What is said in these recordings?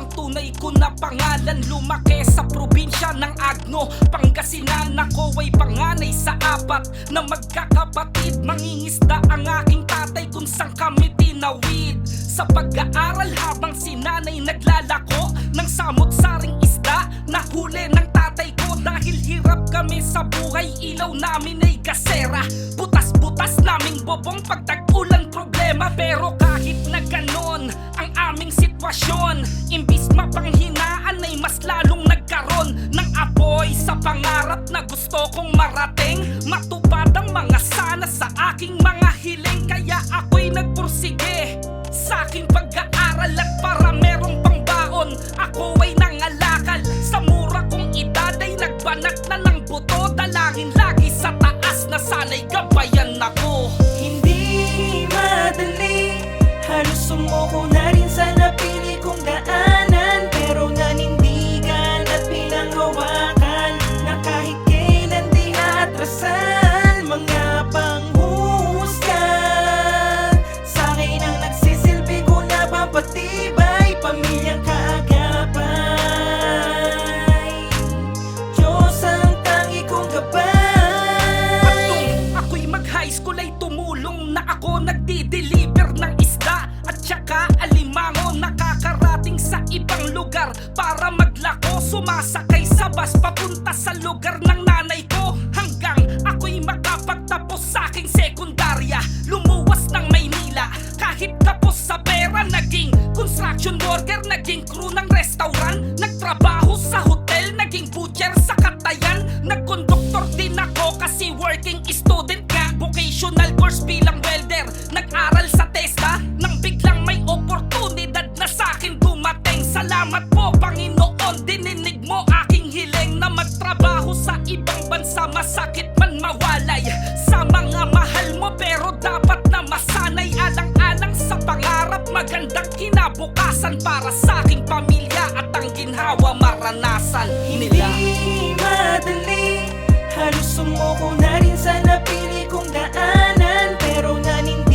ang tunay ko na pangalan. Lumaki sa probinsya ng Agno Pangasinan. Ako ay panganay sa apat Na magkakapatid. Mangingisda ang aking tatay kung saan kami tinawid. Sa pag-aaral habang si nanay naglalako Ng samot-saring isda Nahuli ng tatay ko. Dahil hirap kami sa buhay Ilaw namin ay gasera Butas-butas naming bobong pag tag-ulan problema Pero kahit na ganon Ang aming sitwasyon Imbis mapanghinaan ay mas lalong nagkaroon Ng apoy sa pangarap na gusto kong marating. Matupad ang mga sana sa aking mga hiling Kaya ako'y nagpursige Sa aking pag-aaral Halos sumuko na Massa massacre. Ginhawa maranasan nila. Hindi madali Halos sumuko na rin sa napili kong daanan Pero nanindigan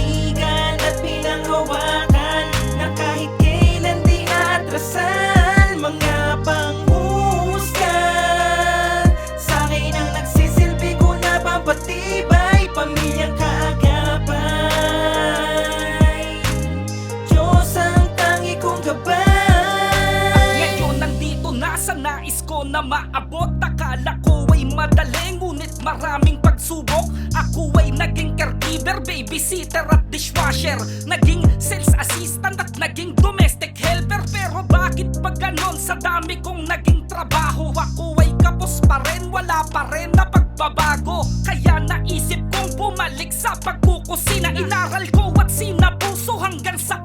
nais ko na maabot. Akala ko ay madali Ngunit maraming pagsubok. Ako ay naging caregiver, babysitter at dishwasher. Naging sales assistant at naging domestic helper. Pero bakit ba ganon? Sa dami kong naging trabaho Ako ay kapos pa rin, wala pa rin na pagbabago. Kaya naisip kong bumalik sa pagkukusina. Inaral ko at sinapuso hanggang sa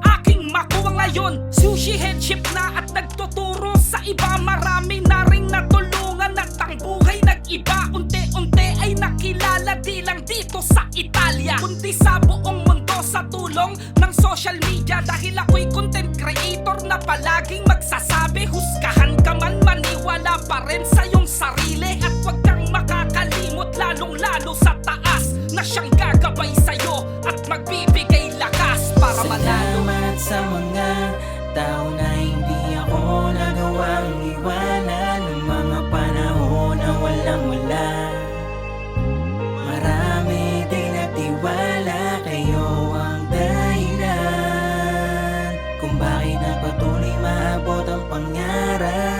ngayon Sushi head chef na at nagtuturo sa iba. Marami na rin natulungan at ang buhay nag-iba. Unti-unti ay nakilala di lang dito sa Italia Kundi sa buong mundo. Sa tulong ng social media Dahil ako'y content creator na palaging magsasabi Husgahan ka man maniwala pa rin sa iyong sarili. At huwag kang makakalimot lalong lalo sa taas Kung bakit nagpatuloy maabot ang pangarap